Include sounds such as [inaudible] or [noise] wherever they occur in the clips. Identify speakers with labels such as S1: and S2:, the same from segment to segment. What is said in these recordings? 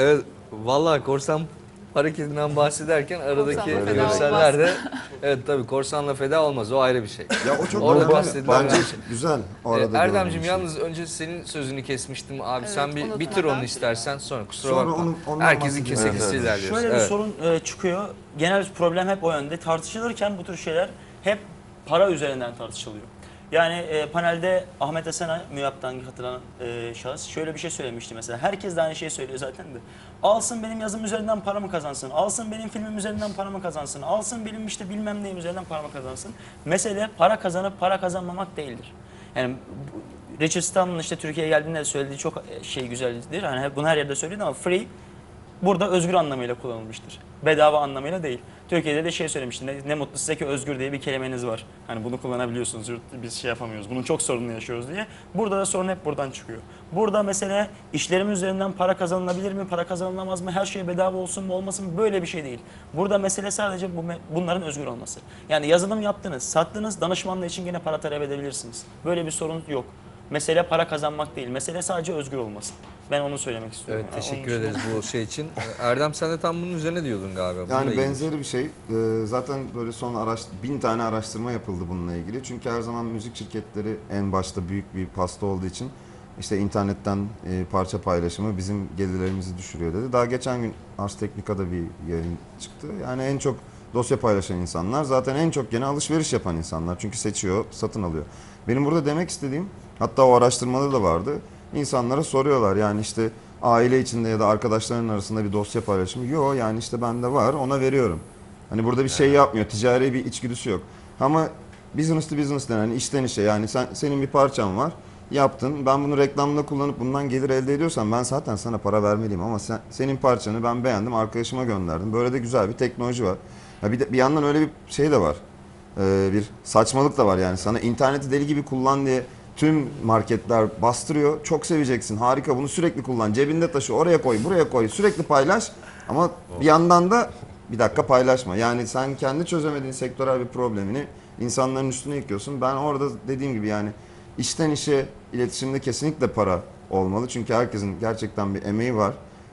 S1: Evet, vallahi korsan hareketinden bahsederken aradaki
S2: Korsanla
S3: feda
S1: görseller de [laughs] evet tabii korsanla feda olmaz o ayrı bir şey.
S4: Ya o çok
S1: Orada bahsedilen
S4: Bence
S1: şey.
S4: güzel. O
S1: Ee,
S4: arada
S1: Erdemciğim
S4: şey.
S1: yalnız önce senin sözünü kesmiştim abi
S2: Evet,
S1: sen bir
S2: unutmadan.
S1: bitir onu istersen sonra kusura
S4: Sonra
S1: bakma.
S4: onu- ondan
S1: Herkesin
S4: bahsedelim.
S1: kese
S4: Evet,
S1: kese
S4: evet.
S1: ilerliyoruz.
S5: Şöyle bir
S1: Evet.
S5: sorun e, çıkıyor. Genel problem hep o yönde. Tartışılırken bu tür şeyler hep para üzerinden tartışılıyor. Yani e, panelde Ahmet Hasan'a MÜYAP'tan katılan e, şahıs şöyle bir şey söylemişti mesela. Herkes de aynı şeyi söylüyor zaten de. Alsın benim yazım üzerinden para mı kazansın? Alsın benim filmim üzerinden para mı kazansın? Alsın benim işte bilmem neyim üzerinden para mı kazansın? Mesele para kazanıp para kazanmamak değildir. Yani Richard Stallman'ın işte Türkiye'ye geldiğinde söylediği çok e, şey güzeldir. Hani bunu her yerde söylüyor ama free burada özgür anlamıyla kullanılmıştır. Bedava anlamıyla değil. Türkiye'de de şey söylemişti. Ne, ne mutlu size ki özgür diye bir kelimeniz var. Hani bunu kullanabiliyorsunuz. yurt- Biz şey yapamıyoruz. Bunun çok sorununu yaşıyoruz diye. Burada da sorun hep buradan çıkıyor. Burada mesele işlerim üzerinden para kazanılabilir mi, para kazanılamaz mı, her şey bedava olsun mu olmasın mı böyle bir şey değil. Burada mesele sadece bu bunların özgür olması. Yani yazılım yaptınız, sattınız, danışmanlığı için gene para talep edebilirsiniz. Böyle bir sorun yok. Mesele para kazanmak değil. Mesele sadece özgür olması. Ben onu söylemek istiyorum.
S1: Evet
S5: Yani onun
S1: teşekkür ederiz bu şey için. [laughs] Erdem sen de tam bunun üzerine diyordun galiba. Bununla
S4: Yani
S1: ilgili.
S4: benzeri bir şey. Ee, zaten böyle son araş bin tane araştırma yapıldı bununla ilgili. Çünkü her zaman müzik şirketleri en başta büyük bir pasta olduğu için işte internetten e, parça paylaşımı bizim gelirlerimizi düşürüyor dedi. Daha geçen gün Ars Technica'da bir yayın çıktı. Yani en çok dosya paylaşan insanlar zaten en çok gene alışveriş yapan insanlar. Çünkü seçiyor, satın alıyor. Benim burada demek istediğim hatta o araştırmada da vardı. İnsanlara soruyorlar yani işte aile içinde ya da arkadaşların arasında bir dosya paylaşımı. Yok yani işte bende var ona veriyorum. Hani burada bir şey yapmıyor. Ticari bir içgüdüsü yok. Ama business to business denen hani işten işe yani sen senin bir parçan var. Yaptın. Ben bunu reklamda kullanıp bundan gelir elde ediyorsam ben zaten sana para vermeliyim ama sen, senin parçanı ben beğendim arkadaşıma gönderdim. Böyle de güzel bir teknoloji var. Ya bir, de, bir yandan öyle bir şey de var. Ee, bir saçmalık da var yani sana interneti deli gibi kullan diye tüm marketler bastırıyor. Çok seveceksin. Harika bunu sürekli kullan. Cebinde taşı oraya koy, buraya koy. Sürekli paylaş. Ama bir yandan da bir dakika paylaşma. Yani sen kendi çözemediğin sektörel bir problemini insanların üstüne yıkıyorsun. Ben orada dediğim gibi yani işten işe iletişimde kesinlikle para olmalı. Çünkü herkesin gerçekten bir emeği var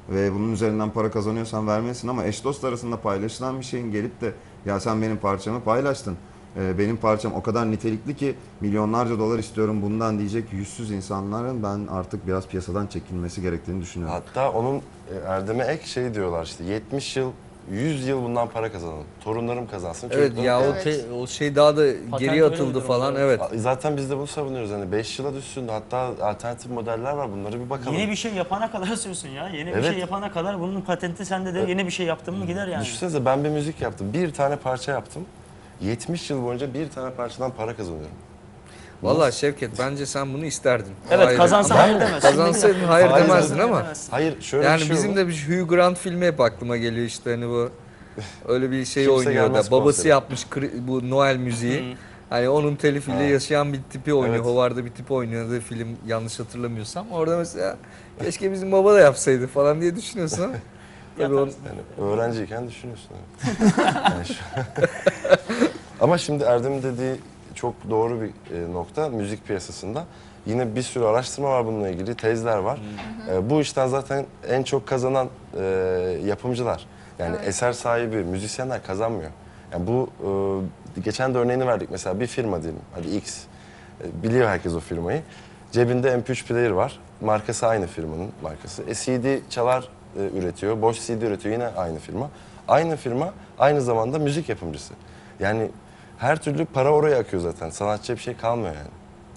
S4: ve bunun üzerinden para kazanıyorsan vermelisin ama eş dost arasında paylaşılan bir şeyin gelip de ya sen benim parçamı paylaştın. Ee, benim parçam o kadar nitelikli ki milyonlarca dolar istiyorum bundan diyecek yüzsüz insanların ben artık biraz piyasadan çekilmesi gerektiğini düşünüyorum.
S3: Hatta onun e, Erdem'e ek şey diyorlar işte 70 yıl 100 yıl bundan para kazanalım. Torunlarım kazansın.
S1: Evet
S3: çocuklarım
S1: ya o, te- o şey daha da geriye
S5: öyle
S1: atıldı
S5: durum
S1: falan evet.
S3: Zaten biz de bunu savunuyoruz. Hani 5 yıla düşsün. Hatta alternatif modeller var. Bunları bir bakalım.
S5: Yeni bir şey yapana kadar [laughs] söylüyorsun ya. Yeni bir
S3: Evet.
S5: şey yapana kadar bunun patenti sende de yeni bir şey yaptın mı gider yani.
S3: Düşünsenize ben bir müzik yaptım. Bir tane parça yaptım. 70 yıl boyunca bir tane parçadan para kazanıyorum.
S1: Vallahi Şevket bence sen bunu isterdin.
S5: Evet
S1: ayrı.
S5: kazansan hayır demezsin.
S1: Kazansaydın hayır
S3: Hayır
S1: demezdin ama.
S5: demezsin.
S3: Hayır şöyle
S1: Yani
S3: bir şey
S1: bizim
S3: oldu.
S1: de bir Hugh Grant filmi hep aklıma geliyor işte hani bu [laughs] öyle bir şey oynuyor da babası
S3: konsere.
S1: yapmış bu Noel müziği. Hani onun telifiyle
S3: Ha.
S1: yaşayan bir tipi oynuyor.
S3: Evet.
S1: Howard'da bir tipi oynuyordu film yanlış hatırlamıyorsam. Orada mesela keşke bizim baba da yapsaydı falan diye düşünüyorsun ama. [laughs] Tabii
S3: Yani öğrenciyken düşünüyorsun. Evet. [laughs] Yani şu- [laughs] Ama şimdi Erdem'in dediği çok doğru bir e, nokta müzik piyasasında. Yine bir sürü araştırma var bununla ilgili, tezler var. E, bu işten zaten en çok kazanan e, yapımcılar. Yani
S2: Evet.
S3: eser sahibi, müzisyenler kazanmıyor. Yani bu e, geçen de örneğini verdik mesela bir firma diyelim, hadi X. E, biliyor herkes o firmayı. Cebinde MP3 player var. Markası aynı firmanın markası. E, CD çalar e, üretiyor, boş CD üretiyor yine aynı firma. Aynı firma aynı zamanda müzik yapımcısı. Yani her türlü para oraya akıyor zaten. Sanatçıya bir şey kalmıyor yani.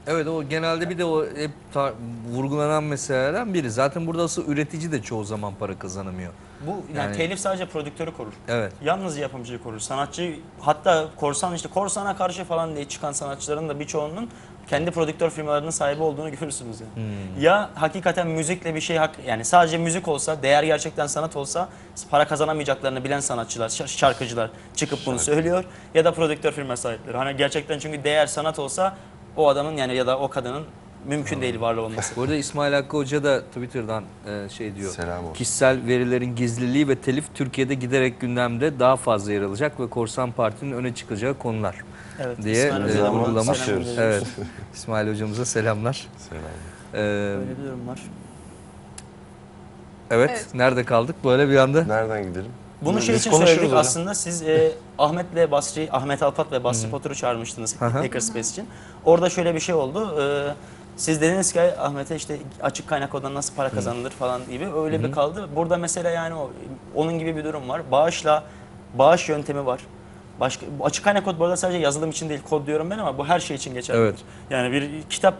S1: evet o genelde bir de o hep vurgulanan meselelerden biri. Zaten burada asıl üretici de çoğu zaman para kazanamıyor.
S5: Bu yani,
S1: Yani-
S5: telif sadece prodüktörü korur.
S1: Evet.
S5: Yalnız yapımcıyı korur. Sanatçı hatta korsan işte korsana karşı falan diye çıkan sanatçıların da birçoğunun kendi prodüktör firmalarının sahibi olduğunu [laughs] görürsünüz yani. Ya hakikaten müzikle bir şey hak yani sadece müzik olsa, değer gerçekten sanat olsa para kazanamayacaklarını bilen sanatçılar, şar- şarkıcılar çıkıp bunu söylüyor ya da prodüktör firma sahipleri. Hani gerçekten çünkü değer sanat olsa o adamın yani ya da o kadının mümkün değil varlığı olması. [laughs]
S1: Bu arada İsmail Hakkı Hoca da Twitter'dan e, şey diyor.
S3: Selam olsun.
S1: Kişisel verilerin gizliliği ve telif Türkiye'de giderek gündemde daha fazla yer alacak ve Korsan Parti'nin öne çıkacağı konular
S5: Evet,
S1: diye
S5: İsmail
S1: e, vurgulamış. Evet. İsmail hocamıza selamlar.
S3: Selam.
S1: E,
S5: Böyle bir durum var.
S1: Evet,
S2: Evet.
S1: nerede kaldık? Böyle bir anda.
S3: Nereden gidelim?
S5: Bunu
S3: Biz
S5: şey için söyledik
S3: hocam.
S5: aslında siz e, Ahmet'le Basri, Ahmet Alpat ve Basri Potur'u çağırmıştınız. Hackerspace için. Orada şöyle bir şey oldu. E, siz dediniz ki Ahmet'e işte açık kaynak odan nasıl para kazanılır falan gibi öyle bir kaldı. Burada mesela yani o, onun gibi bir durum var. Bağışla bağış yöntemi var. Başka, açık kaynak kod bu arada sadece yazılım için değil kod diyorum ben ama bu her şey için geçerli.
S1: Evet.
S5: Yani bir kitap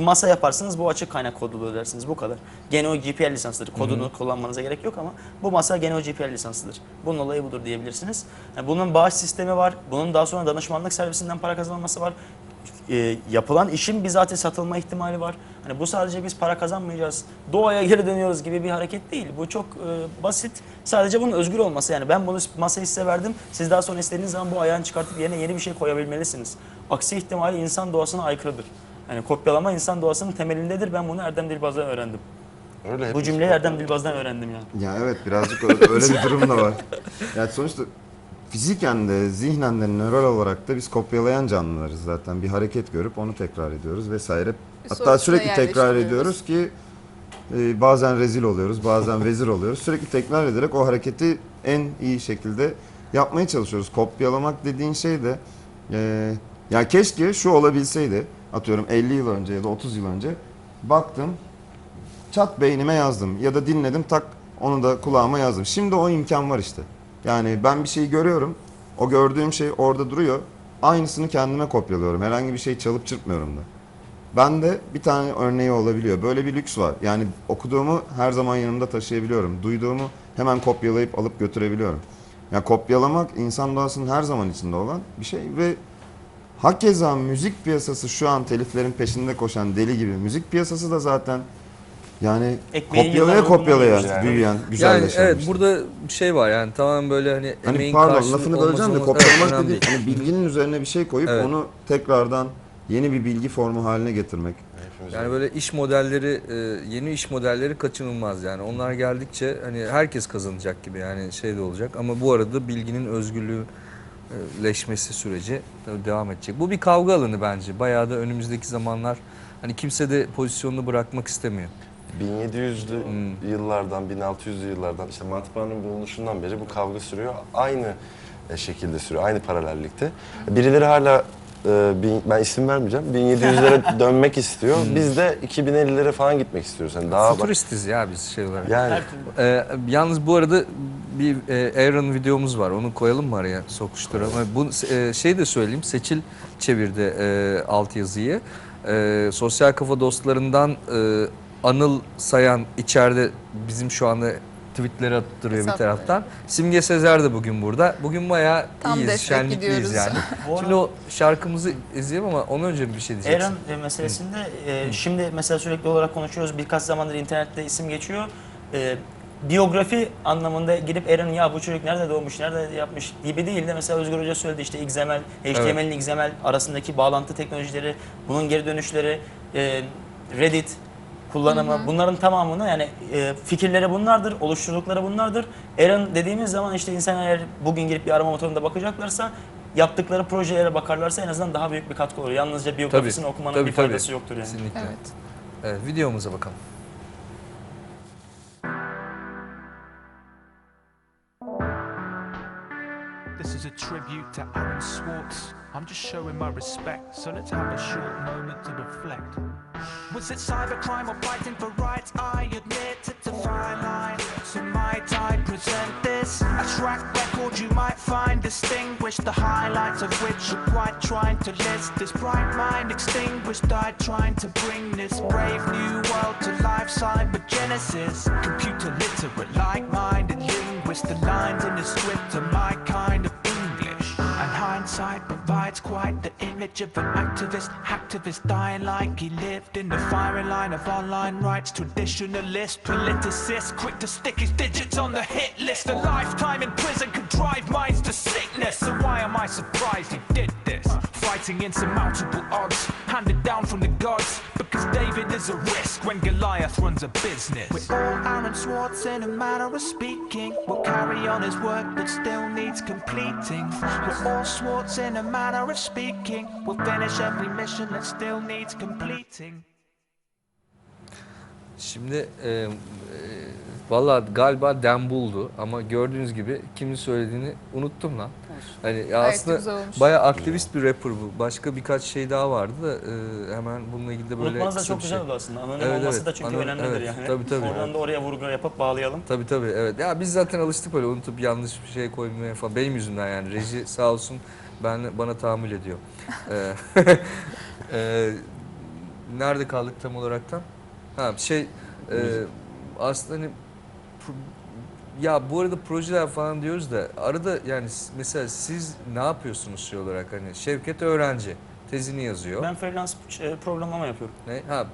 S5: masa yaparsınız bu açık kaynak kodlu ödersiniz bu kadar. Gene o GPL lisansıdır. Kodunu kullanmanıza gerek yok ama bu masa gene o GPL lisansıdır. Bunun olayı budur diyebilirsiniz. Yani bunun bağış sistemi var. Bunun daha sonra danışmanlık servisinden para kazanılması var. E, yapılan işin bizatihi satılma ihtimali var. Hani bu sadece biz para kazanmayacağız, doğaya geri dönüyoruz gibi bir hareket değil. Bu çok e, basit. Sadece bunun özgür olması yani ben bunu masayı size verdim. Siz daha sonra istediğiniz zaman bu ayağını çıkartıp yerine yeni bir şey koyabilmelisiniz. Aksi ihtimali insan doğasına aykırıdır. Yani kopyalama insan doğasının temelindedir. Ben bunu Erdem Dilbaz'dan öğrendim.
S3: Öyle
S5: Bu cümleyi. Erdem Dilbaz'dan öğrendim yani.
S4: Ya evet birazcık öyle, öyle bir durum da var. [laughs] Yani sonuçta fiziken de zihnen de nöral olarak da biz kopyalayan canlılarız zaten. Bir hareket görüp onu tekrar ediyoruz vesaire. Hatta sürekli tekrar ediyoruz ki e, bazen rezil oluyoruz, bazen [laughs] vezir oluyoruz. Sürekli tekrar ederek o hareketi en iyi şekilde yapmaya çalışıyoruz. Kopyalamak dediğin şey de e, ya keşke şu olabilseydi. Atıyorum 50 yıl önce ya da 30 yıl önce baktım çat beynime yazdım ya da dinledim tak onu da kulağıma yazdım. Şimdi o imkan var işte. Yani ben bir şeyi görüyorum. O gördüğüm şey orada duruyor. Aynısını kendime kopyalıyorum. Herhangi bir şey çalıp çırpmıyorum da. Ben de bir tane örneği olabiliyor. Böyle bir lüks var. Yani okuduğumu her zaman yanımda taşıyabiliyorum. Duyduğumu hemen kopyalayıp alıp götürebiliyorum. Ya kopyalamak insan doğasının her zaman içinde olan bir şey ve hakeza müzik piyasası şu an teliflerin peşinde koşan deli gibi. Müzik piyasası da zaten yani
S5: Ekmeği
S4: kopyalaya
S5: yıllar
S4: kopyalaya
S3: yani.
S4: büyüyen,
S1: Yani
S4: güzelleşen
S1: evet
S4: bir şey.
S1: burada bir şey var yani tamamen böyle hani,
S4: Hani
S1: emeğin
S4: pardon
S1: karşılığı
S4: lafını
S1: olmaz
S4: böleceğim de kopyalamak
S1: Evet,
S4: dediğin
S1: değil.
S4: hani bilginin üzerine bir şey koyup
S1: Evet.
S4: onu tekrardan yeni bir bilgi formu haline getirmek.
S3: Hepimiz
S1: Yani
S3: öyle.
S1: böyle iş modelleri, e, yeni iş modelleri kaçınılmaz yani. Onlar geldikçe hani herkes kazanacak gibi yani şey de olacak. Ama bu arada bilginin özgürlüğleşmesi süreci tabii devam edecek. Bu bir kavga alanı bence. Bayağı da önümüzdeki zamanlar hani kimse de pozisyonunu bırakmak istemiyor.
S3: 1700'lü
S1: Hmm.
S3: yıllardan, 1600'lü yıllardan işte matbaanın bulunuşundan beri bu kavga sürüyor. Aynı e, şekilde sürüyor, aynı paralellikte. Birileri hala e, bin- ben isim vermeyeceğim. 1700'lere [laughs] dönmek istiyor. Biz de 2050'lere falan gitmek istiyoruz. Yani daha bak,
S1: Futuristiz ya biz şey olarak.
S3: yani.
S1: Ee, yalnız bu arada bir e, Aaron videomuz var. Onu koyalım mı araya sokuşturalım. Bu e, şey de söyleyeyim. Seçil çevirdi e, altyazıyı. E, sosyal kafa dostlarından e, Anıl Sayan içeride bizim şu anda tweetleri attırıyor bir
S2: Hesapları.
S1: taraftan. Simge Sezer de bugün burada. Bugün bayağı
S2: Tam
S1: iyiyiz, şenlikliyiz yani. [laughs] Şimdi o şarkımızı izleyelim ama ondan önce bir şey diyeceksin.
S5: Eren e, meselesinde e, şimdi mesela sürekli olarak konuşuyoruz. Birkaç zamandır internette isim geçiyor. E, biyografi anlamında girip Eren'in ya bu çocuk nerede doğmuş, nerede yapmış gibi değil de mesela Özgür Hoca söyledi işte XML, HTML ile XML arasındaki bağlantı teknolojileri, bunun geri dönüşleri, e, Reddit kullanımı bunların tamamını yani e, fikirleri bunlardır, oluşturdukları bunlardır. Eren dediğimiz zaman işte insanlar eğer bugün girip bir arama motorunda bakacaklarsa yaptıkları projelere bakarlarsa en azından daha büyük bir katkı olur. Yalnızca biyografisini okumanın
S1: tabii,
S5: bir
S1: tabii.
S5: faydası yoktur yani.
S1: Kesinlikle.
S2: Evet.
S1: Evet, videomuza bakalım.
S6: Tribute to Aaron Swartz. I'm just showing my respect, so let's have a short moment to reflect. Was it cybercrime or fighting for rights? I admit it's a fine line. So might I present this? A track record you might find distinguished, the highlights of which are quite trying to list. This bright mind extinguished, died trying to bring this brave new world to life. Cybergenesis, computer literate, like-minded linguist. The lines in the script are my kind of. Provides quite the image of an activist, activist dying like he lived in the firing line of online rights. Traditionalist, politicist, quick to stick his digits on the hit list. A lifetime in prison could drive minds to sickness. So why am I surprised he did this? Fighting insurmountable odds, handed down from the gods. Because David is a risk when Goliath runs a business. We're all Aaron Swartz in a manner of speaking. We'll carry on his work that still needs completing. We're all Swartz in a manner of speaking. We'll finish every mission that still needs completing.
S1: Şimdi e, e, Valla galiba Dembul'du ama gördüğünüz gibi kimin söylediğini unuttum lan. Hani ya
S2: Gayet
S1: aslında
S2: güzel olmuş.
S1: bayağı aktivist bir rapper bu. Başka birkaç şey daha vardı da e, hemen bununla ilgili de böyle
S5: Unutmanız da
S1: kısa
S5: çok
S1: bir
S5: güzel
S1: şey.
S5: oldu aslında. Anonim
S1: Evet,
S5: olması
S1: evet.
S5: da çünkü
S1: Anonim-
S5: önemlidir
S1: evet.
S5: yani.
S1: Tabii, tabii.
S5: Oradan da oraya vurgu yapıp bağlayalım.
S1: Tabii tabii evet. Ya biz zaten alıştık böyle unutup yanlış bir şey koymaya falan. Benim yüzümden yani. Reji sağ olsun ben bana tahammül ediyor. [laughs] Ee, [laughs] e, nerede kaldık tam olaraktan? Ha şey e, aslında hani pro- ya bu arada projeler falan diyoruz da arada yani mesela siz ne yapıyorsunuz şey olarak hani Şevket öğrenci tezini yazıyor.
S5: Ben freelance e, programlama yapıyorum.
S1: Ne? Ha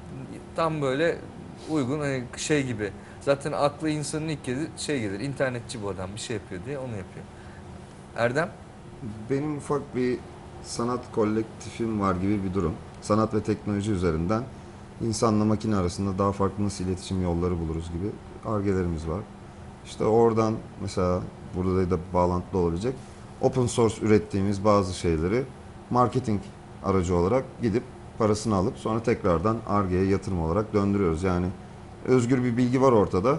S1: tam böyle uygun hani şey gibi. Zaten aklı insanın ilk kez şey gelir. internetçi bu adam bir şey yapıyor diye onu yapıyor. Erdem?
S4: Benim ufak bir sanat kolektifim var gibi bir durum. Sanat ve teknoloji üzerinden insanla makine arasında daha farklı nasıl iletişim yolları buluruz gibi argelerimiz var. İşte oradan mesela burada da bağlantılı olabilecek open source ürettiğimiz bazı şeyleri marketing aracı olarak gidip parasını alıp sonra tekrardan Arge'ye yatırım olarak döndürüyoruz. Yani özgür bir bilgi var ortada.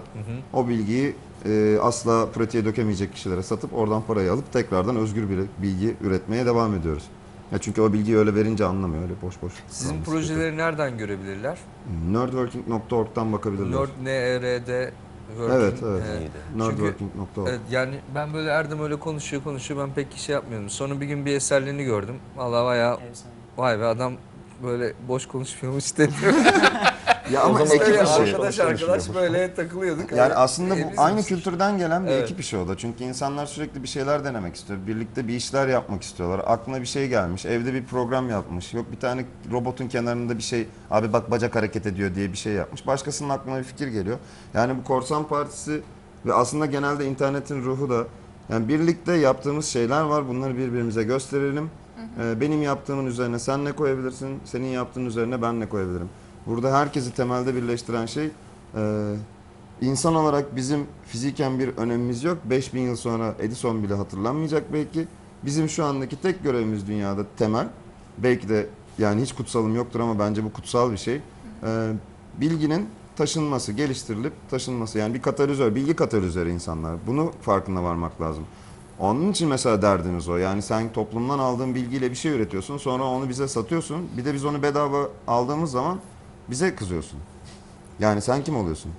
S4: O bilgiyi e, asla pratiğe dökemeyecek kişilere satıp oradan parayı alıp tekrardan özgür bir bilgi üretmeye devam ediyoruz. Ya çünkü o bilgiyi öyle verince anlamıyor. Öyle boş boş.
S1: Sizin projeleri nereden görebilirler?
S4: kötü. Nerdworking.org'dan bakabilirler.
S1: Nerd, N-E-R-D working.
S4: Evet, evet.
S3: İyiydi.
S4: Nerdworking.org.
S1: Evet, yani ben böyle Erdem öyle konuşuyor konuşuyor ben pek şey yapmıyorum. Sonra bir gün bir eserlerini gördüm. Vallahi bayağı vay be adam böyle boş konuşmuyormuş dedim. [laughs]
S4: Ya ama
S3: O zaman
S4: ekip işi.
S3: işi.
S1: arkadaş arkadaş böyle takılıyorduk.
S4: Yani aslında bu aynı kültürden gelen bir
S1: Evet.
S4: ekip işi o da. Çünkü insanlar sürekli bir şeyler denemek istiyor. Birlikte bir işler yapmak istiyorlar. Aklına bir şey gelmiş. Evde bir program yapmış. Yok bir tane robotun kenarında bir şey. Abi bak bacak hareket ediyor diye bir şey yapmış. Başkasının aklına bir fikir geliyor. Yani bu korsan partisi ve aslında genelde internetin ruhu da yani birlikte yaptığımız şeyler var. Bunları birbirimize gösterelim. Ee, benim yaptığımın üzerine sen ne koyabilirsin? Senin yaptığın üzerine ben ne koyabilirim? Burada herkesi temelde birleştiren şey e, İnsan olarak bizim fiziken bir önemimiz yok. 5000 yıl sonra Edison bile hatırlanmayacak belki. Bizim şu andaki tek görevimiz dünyada temel. Belki de yani hiç kutsalım yoktur ama bence bu kutsal bir şey. Ee, bilginin taşınması, geliştirilip taşınması. Yani bir katalizör, bilgi katalizörü insanlar. Bunu farkına varmak lazım. Onun için mesela derdimiz o. Yani sen toplumdan aldığın bilgiyle bir şey üretiyorsun. Sonra onu bize satıyorsun. Bir de biz onu bedava aldığımız zaman bize kızıyorsun. Yani sen kim oluyorsun?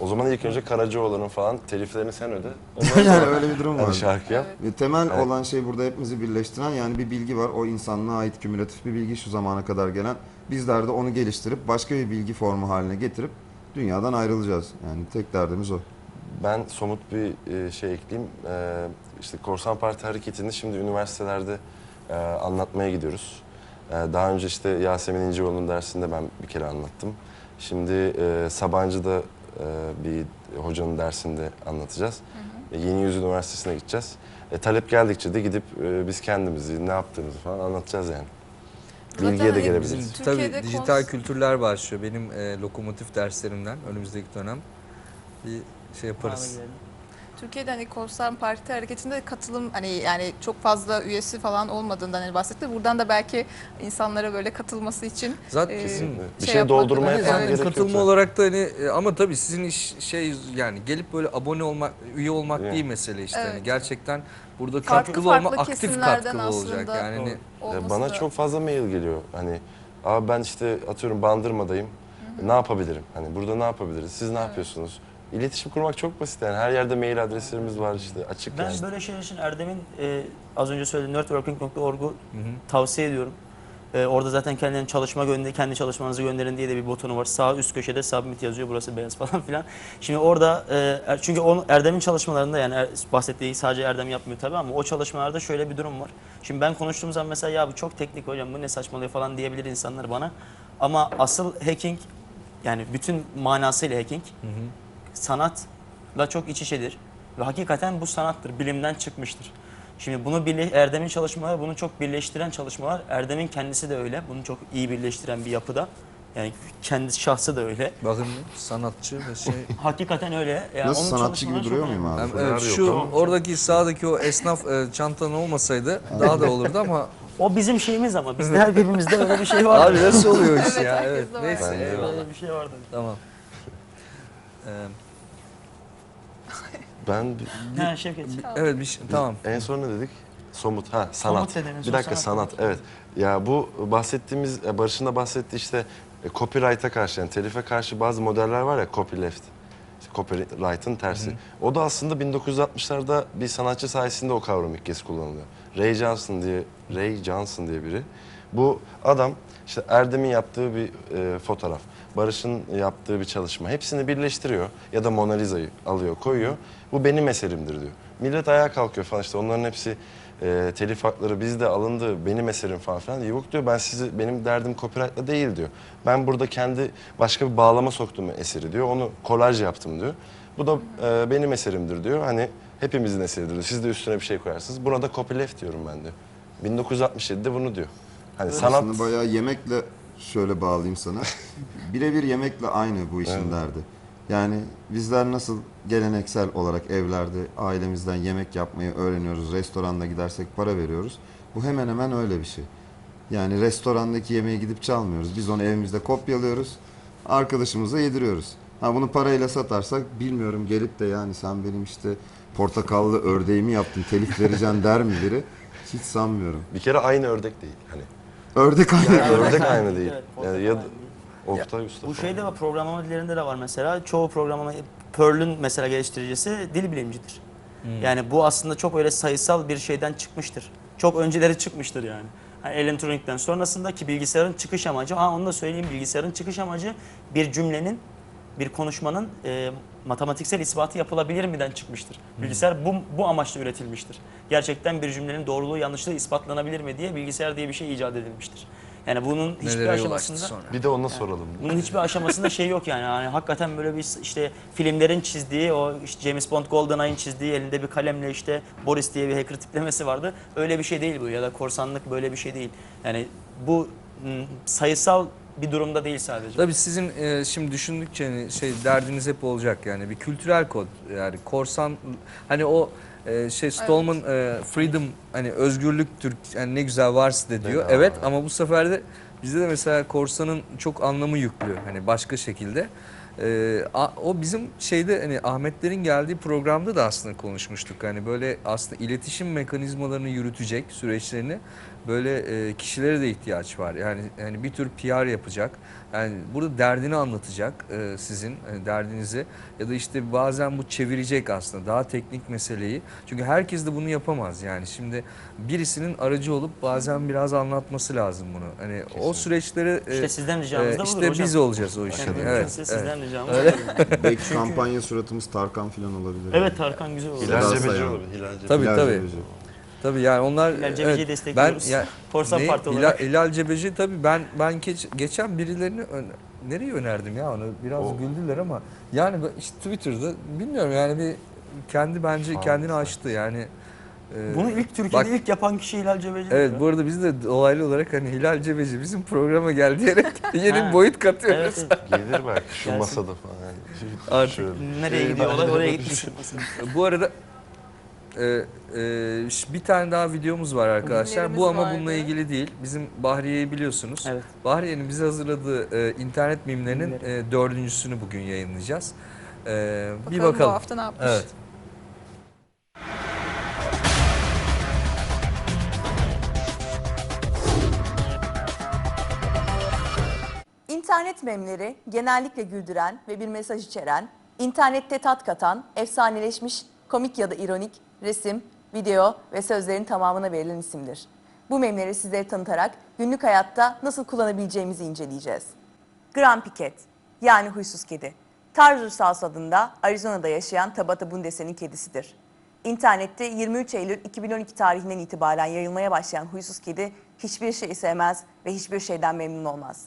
S3: O zaman ilk önce Karacaoğlan'ın falan teliflerini sen öde. [laughs] Ondan
S4: yani öyle bir durum var.
S3: hani şarkı yap.
S4: Ve temel
S3: Evet.
S4: olan şey burada hepimizi birleştiren yani bir bilgi var. O insanlığa ait kümülatif bir bilgi şu zamana kadar gelen. Bizler de onu geliştirip başka bir bilgi formu haline getirip dünyadan ayrılacağız. Yani tek derdimiz o.
S3: Ben somut bir e, şey ekleyeyim. E, işte Korsan Parti hareketini şimdi üniversitelerde e, anlatmaya gidiyoruz. E, Daha önce işte Yasemin İnceoğlu'nun dersinde ben bir kere anlattım. Şimdi e, Sabancı'da e, bir hocanın dersinde anlatacağız. E, Yeni Yüz Üniversitesi'ne gideceğiz. E, talep geldikçe de gidip e, biz kendimizi, ne yaptığımızı falan anlatacağız yani.
S2: Zaten
S3: Bilgiye de
S2: hani
S3: gelebiliriz.
S1: Bizim
S2: Türkiye'de
S1: tabii dijital
S2: kons-
S1: kültürler başlıyor. Benim e, lokomotif derslerimden önümüzdeki dönem bir şey yaparız.
S5: Abi,
S2: Türkiye'de hani Korsan Parti hareketinde katılım hani yani çok fazla üyesi falan olmadığından hani bahsetti. Buradan da belki insanlara böyle katılması için
S1: Zaten
S2: e,
S1: kesin
S3: Bir
S2: şey
S3: şey doldurmaya
S2: lazım.
S3: falan
S2: Evet.
S3: gerek yok
S1: katılma
S3: zaten.
S1: olarak da hani e, ama tabii sizin iş şey yani gelip böyle abone olmak, üye olmak
S3: Yani.
S1: değil mesele işte.
S2: Evet.
S1: Hani gerçekten burada
S2: Farklı
S1: katkılı olma, aktif katkılı olacak. Yani hani
S3: Bana
S2: da-
S3: çok fazla mail geliyor. Hani abi ben işte atıyorum Bandırma'dayım. Ne yapabilirim? Hani burada ne yapabiliriz? Siz ne yapıyorsunuz? İletişim kurmak çok basit yani. Her yerde mail adreslerimiz var işte açık
S5: Ben
S3: yani.
S5: böyle şeyler için Erdem'in e, az önce söylediğim nerdworking.org'u tavsiye ediyorum. E, orada zaten kendilerine çalışma gönder, kendi çalışmanızı gönderin diye de bir butonu var. Sağ üst köşede submit yazıyor. Burası beyaz [laughs] falan filan. Şimdi orada e, er- çünkü onun Erdem'in çalışmalarında yani er, bahsettiği sadece Erdem yapmıyor tabii ama o çalışmalarda şöyle bir durum var. Şimdi ben konuştuğum zaman mesela ya bu çok teknik hocam bu ne saçmalıyor falan diyebilir insanlar bana. Ama asıl hacking yani bütün manasıyla hacking sanatla çok iç içedir. Ve hakikaten bu sanattır, bilimden çıkmıştır. Şimdi bunu birle Erdem'in çalışmaları, bunu çok birleştiren çalışmalar. Erdem'in kendisi de öyle. Bunu çok iyi birleştiren bir yapıda. Yani kendi şahsı da öyle.
S1: bakın sanatçı ve şey. [laughs]
S5: Hakikaten öyle. Yani
S4: Nasıl
S5: onun
S4: sanatçı gibi duruyor muyum abi?
S3: Fener
S1: evet,
S3: yok
S1: şu
S3: ama.
S1: oradaki sağdaki o esnaf e, çantan olmasaydı daha da olurdu ama
S5: O bizim şeyimiz ama bizde her birimizde öyle bir şey var.
S1: abi nasıl oluyor iş
S2: Evet,
S1: ya? Evet.
S2: var.
S1: Neyse.
S5: Öyle bir şey vardı.
S1: Tamam. Ee,
S3: Ben
S5: Ha Şevket.
S1: Evet bir şey, tamam.
S3: en son ne dedik? Somut. Ha sanat.
S5: Somut dedin, en son
S3: bir dakika
S5: sanat
S3: sanat. Evet. Ya bu bahsettiğimiz e, Barış'ın da bahsettiği işte e, copyright'a karşı yani telife karşı bazı modeller var ya copyleft. İşte copyright'ın tersi. O da aslında 1960'larda bir sanatçı sayesinde o kavram ilk kez kullanılıyor. Ray Johnson diye Ray Johnson diye biri. Bu adam işte Erdem'in yaptığı bir e, fotoğraf, Barış'ın yaptığı bir çalışma hepsini birleştiriyor ya da Mona Lisa'yı alıyor, koyuyor. Bu benim eserimdir diyor. Millet ayağa kalkıyor falan işte onların hepsi e, telif hakları bizde alındı, benim eserim falan filan. Yok diyor ben sizi benim derdim copyright'la değil diyor. Ben burada kendi başka bir bağlama soktum eseri diyor. Onu kolaj yaptım diyor. Bu da e, benim eserimdir diyor. Hani hepimizin eseridir diyor. Siz de üstüne bir şey koyarsınız. Buna da copyleft diyorum ben diyor. 1967'de bunu diyor. Hani sanat
S4: Aslında bayağı yemekle şöyle bağlayayım sana. [laughs] Birebir yemekle aynı bu işin
S3: Evet.
S4: derdi. Yani bizler nasıl geleneksel olarak evlerde ailemizden yemek yapmayı öğreniyoruz. Restoranda gidersek para veriyoruz. Bu hemen hemen öyle bir şey. Yani restorandaki yemeği gidip çalmıyoruz. Biz onu evimizde kopyalıyoruz. Arkadaşımıza yediriyoruz. Ha bunu parayla satarsak bilmiyorum gelip de yani sen benim işte portakallı ördeğimi yaptın telif vereceksin der mi biri? [laughs] Hiç sanmıyorum.
S3: bir kere aynı ördek değil. Hani
S4: Ördek aynı.
S3: yani ördek aynı değil.
S5: Evet,
S3: Yani ya da Oktay Usta
S5: Bu
S3: falan.
S5: şeyde var programlama dillerinde de var mesela. Çoğu programlama Perl'ün mesela geliştiricisi dil bilimcidir. Yani bu aslında çok öyle sayısal bir şeyden çıkmıştır. Çok önceleri çıkmıştır yani. yani elektronikten sonrasında ki bilgisayarın çıkış amacı, ha onu da söyleyeyim bilgisayarın çıkış amacı bir cümlenin, bir konuşmanın e, matematiksel ispatı yapılabilir mi'den çıkmıştır. Bilgisayar bu, bu amaçla üretilmiştir. Gerçekten bir cümlenin doğruluğu yanlışlığı ispatlanabilir mi diye bilgisayar diye bir şey icat edilmiştir. Yani bunun hiçbir
S1: Nelere yol açtı
S5: aşamasında
S3: Bir
S1: sonra.
S3: de ona soralım.
S5: bunun hiçbir aşamasında şey yok yani. yani hakikaten böyle bir işte filmlerin çizdiği o işte James Bond GoldenEye'in çizdiği elinde bir kalemle işte Boris diye bir hacker tiplemesi vardı. Öyle bir şey değil bu ya da korsanlık böyle bir şey değil. Yani bu m, sayısal bir durumda değil sadece.
S1: Tabii sizin e, şimdi düşündükçe hani şey derdiniz hep olacak yani bir kültürel kod yani korsan hani o e, şey Stallman e, freedom hani özgürlük Türk yani ne güzel varsa de diyor. Evet ama bu sefer de bizde de mesela korsanın çok anlamı yüklü hani başka şekilde. E, a- o bizim şeyde hani Ahmetlerin geldiği programda da aslında konuşmuştuk. Hani böyle aslında iletişim mekanizmalarını yürütecek süreçlerini böyle e, kişilere de ihtiyaç var. Yani yani bir tür PR yapacak. Yani burada derdini anlatacak e, sizin e, derdinizi ya da işte bazen bu çevirecek aslında daha teknik meseleyi. Çünkü herkes de bunu yapamaz yani. Şimdi birisinin aracı olup bazen biraz anlatması lazım bunu. Hani o
S3: Kesinlikle.
S1: süreçleri e,
S5: İşte sizden ricamız
S1: e,
S5: da budur
S1: işte
S5: hocam.
S1: biz olacağız o işin.
S5: Yani
S1: Evet,
S5: mümkünse
S1: evet.
S5: sizden ricamız
S1: Öyle.
S5: budur. [laughs]
S4: Belki kampanya suratımız Tarkan falan olabilir.
S5: Evet Tarkan güzel olur.
S3: Hilal
S4: Hilal
S3: Cebeci
S4: Sayan.
S3: olabilir. Hilal Cebeci.
S1: Tabii tabii. Tabii yani onlar
S5: Hilal Cebeci'yi destekliyoruz.
S1: ya- [laughs]
S5: Korsan
S1: ne?
S5: Parti olarak.
S1: Hilal Cebeci tabii ben ben geç- geçen birilerini nereye önerdim ya onu biraz
S3: O-
S1: güldüler ama yani ben işte Twitter'da bilmiyorum yani bir kendi bence
S3: Sağ
S1: kendini aştı yani. e,
S5: Bunu ilk Türkiye'de
S1: bak-
S5: ilk yapan kişi Hilal Cebeci.
S1: Evet bu arada biz de dolaylı olarak hani Hilal Cebeci bizim programa gel diyerek [laughs] yeni boyut katıyoruz.
S5: Evet, evet. [laughs]
S3: Gelir belki şu
S5: Gelsin.
S3: masada falan. Yani.
S1: Artık.
S3: Şöyle.
S5: Nereye
S3: Ee,
S5: gidiyor
S3: ben
S5: olay oraya gitmiş.
S1: Bu arada e, e, bir tane daha videomuz var arkadaşlar. Bu ama
S2: vardı.
S1: bununla ilgili değil. Bizim Bahriye'yi biliyorsunuz.
S5: Evet.
S1: Bahriye'nin bize hazırladığı e, internet mimlerinin
S5: Mimleri.
S1: e, dördüncüsünü bugün yayınlayacağız. E, bir
S2: Bakalım
S1: bakalım.
S2: bu hafta ne yapmış?
S1: Evet.
S7: İnternet memleri genellikle güldüren ve bir mesaj içeren, internette tat katan, efsaneleşmiş, komik ya da ironik resim, video ve sözlerin tamamına verilen isimdir. Bu memleri sizlere tanıtarak günlük hayatta nasıl kullanabileceğimizi inceleyeceğiz. Grand Piket yani huysuz kedi. Tarsus adında Arizona'da yaşayan Tabata Bundes'in kedisidir. İnternette 23 Eylül 2012 tarihinden itibaren yayılmaya başlayan huysuz kedi hiçbir şeyi sevmez ve hiçbir şeyden memnun olmaz.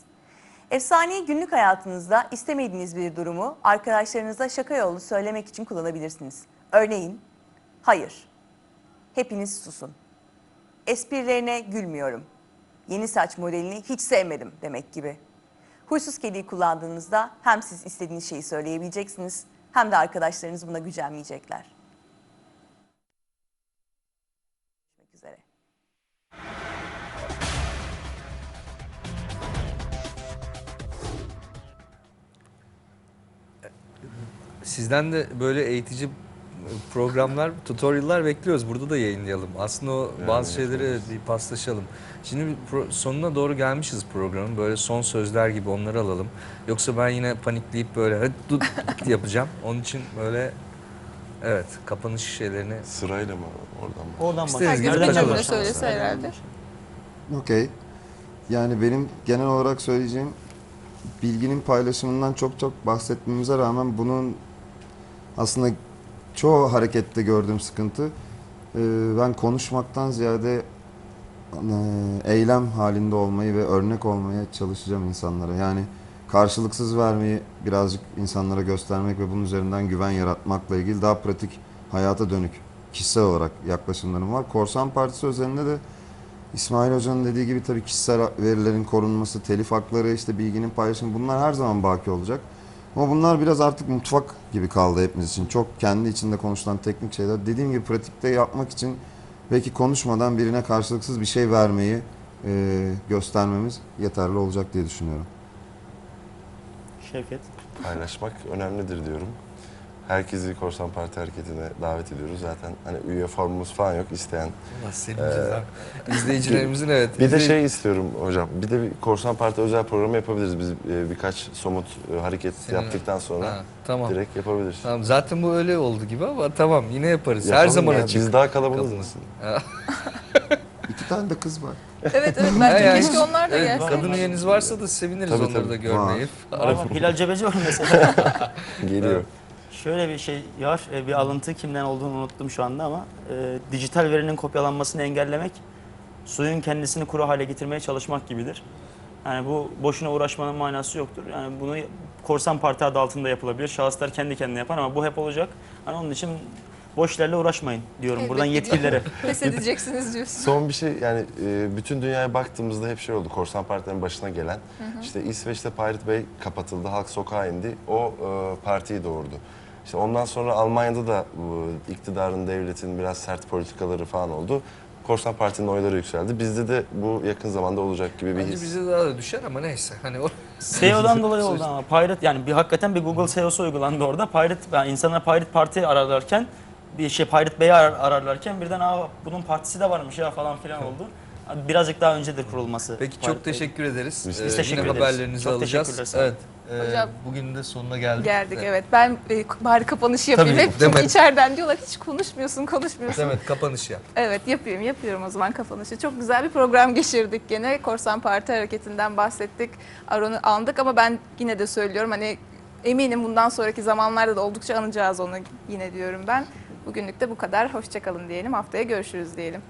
S7: Efsaneyi günlük hayatınızda istemediğiniz bir durumu arkadaşlarınıza şaka yolu söylemek için kullanabilirsiniz. Örneğin, hayır, hepiniz susun. Esprilerine gülmüyorum. Yeni saç modelini hiç sevmedim demek gibi. Huysuz kediyi kullandığınızda hem siz istediğiniz şeyi söyleyebileceksiniz hem de arkadaşlarınız buna gücenmeyecekler. Üzere.
S1: Sizden de böyle eğitici programlar, tutorial'lar bekliyoruz. Burada da yayınlayalım. Aslında o
S3: Yani
S1: bazı şeyleri bir paslaşalım. Şimdi sonuna doğru gelmişiz programın. Böyle son sözler gibi onları alalım. Yoksa ben yine panikleyip böyle [laughs] yapacağım. Onun için böyle evet kapanış şeylerini
S3: Sırayla mı oradan mı?
S5: Oradan başlayalım.
S1: Herkes
S5: Nereden
S1: bir
S2: söylese herhalde.
S4: Okey. Yani benim genel olarak söyleyeceğim bilginin paylaşımından çok çok bahsetmemize rağmen bunun aslında çoğu harekette gördüğüm sıkıntı e, ben konuşmaktan ziyade e, eylem halinde olmayı ve örnek olmaya çalışacağım insanlara. Yani karşılıksız vermeyi birazcık insanlara göstermek ve bunun üzerinden güven yaratmakla ilgili daha pratik hayata dönük kişisel olarak yaklaşımlarım var. Korsan Partisi özelinde de İsmail Hoca'nın dediği gibi tabii kişisel verilerin korunması, telif hakları, işte bilginin paylaşımı bunlar her zaman baki olacak. Ama bunlar biraz artık mutfak gibi kaldı hepimiz için. Çok kendi içinde konuşulan teknik şeyler. Dediğim gibi pratikte yapmak için belki konuşmadan birine karşılıksız bir şey vermeyi e, göstermemiz yeterli olacak diye düşünüyorum.
S5: Şevket.
S3: Paylaşmak önemlidir diyorum. Herkesi Korsan Parti hareketine davet ediyoruz. Zaten hani üye formumuz falan yok isteyen.
S1: Allah senin cezan. İzleyicilerimizin evet.
S3: Bir de
S1: izley-
S3: şey istiyorum hocam. Bir de bir Korsan Parti özel programı yapabiliriz. Biz e, birkaç somut e, hareket
S1: Senin-
S3: yaptıktan sonra
S1: Ha, tamam.
S3: direkt yapabiliriz.
S1: Tamam zaten bu öyle oldu gibi ama tamam yine yaparız. Her
S3: Yapalım
S1: zaman
S3: ya,
S1: açık.
S3: Biz daha kalabalığız
S1: Kapımız.
S3: aslında. [laughs]
S4: İki tane de kız var.
S2: Evet evet bence
S1: Yani-
S2: keşke onlar da
S1: Evet,
S2: gelse.
S1: kadın üyeniz varsa da seviniriz
S3: Tabii,
S1: onları
S3: tabii.
S1: da görmeyi.
S5: Ama Hilal Cebeci var mesela. [laughs]
S3: Geliyor.
S5: Şöyle bir şey var, e, bir alıntı kimden olduğunu unuttum şu anda ama e, dijital verinin kopyalanmasını engellemek suyun kendisini kuru hale getirmeye çalışmak gibidir. Yani bu boşuna uğraşmanın manası yoktur. Yani bunu korsan parti adı altında yapılabilir. Şahıslar kendi kendine yapar ama bu hep olacak. Hani onun için boş işlerle uğraşmayın diyorum buradan
S2: Elbette
S5: yetkililere. [laughs]
S2: Pes edeceksiniz diyorsun.
S3: Son bir şey yani e, bütün dünyaya baktığımızda hep şey oldu. Korsan partilerin başına gelen. işte İsveç'te Pirate Bay kapatıldı. Halk sokağa indi. O e, partiyi doğurdu. İşte ondan sonra Almanya'da da iktidarın, devletin biraz sert politikaları falan oldu. Korsan Parti'nin oyları yükseldi. Bizde de bu yakın zamanda olacak gibi bir
S1: Bence
S3: his.
S1: bize daha da düşer ama neyse. Hani o
S5: SEO'dan [laughs] dolayı oldu ama Pirate yani bir hakikaten bir Google SEO'su uygulandı orada. Pirate yani insanlar Pirate Parti ararlarken bir şey Pirate Bay'i arar- ararlarken birden aa bunun partisi de varmış ya falan filan oldu. Birazcık daha öncedir kurulması.
S1: Peki çok teşekkür ederiz.
S3: Biz
S1: Ee,
S5: teşekkür
S1: yine
S5: ederiz.
S1: haberlerinizi
S5: Çok
S1: alacağız.
S5: teşekkürler.
S1: Evet. e,
S2: Hocam-
S1: bugün de sonuna geldik.
S2: Geldik
S1: Evet.
S2: evet. Ben e, bari kapanışı yapayım.
S1: Tabii,
S2: Hep çünkü
S1: Demet.
S2: içeriden diyorlar hiç konuşmuyorsun, konuşmuyorsun.
S1: Evet kapanış yap.
S2: Evet yapayım, yapıyorum o zaman kapanışı. Çok güzel bir program geçirdik gene. Korsan Parti hareketinden bahsettik, Aron'u andık ama ben yine de söylüyorum hani eminim bundan sonraki zamanlarda da oldukça anacağız onu yine diyorum ben. Bugünlük de bu kadar. Hoşçakalın diyelim. Haftaya görüşürüz diyelim.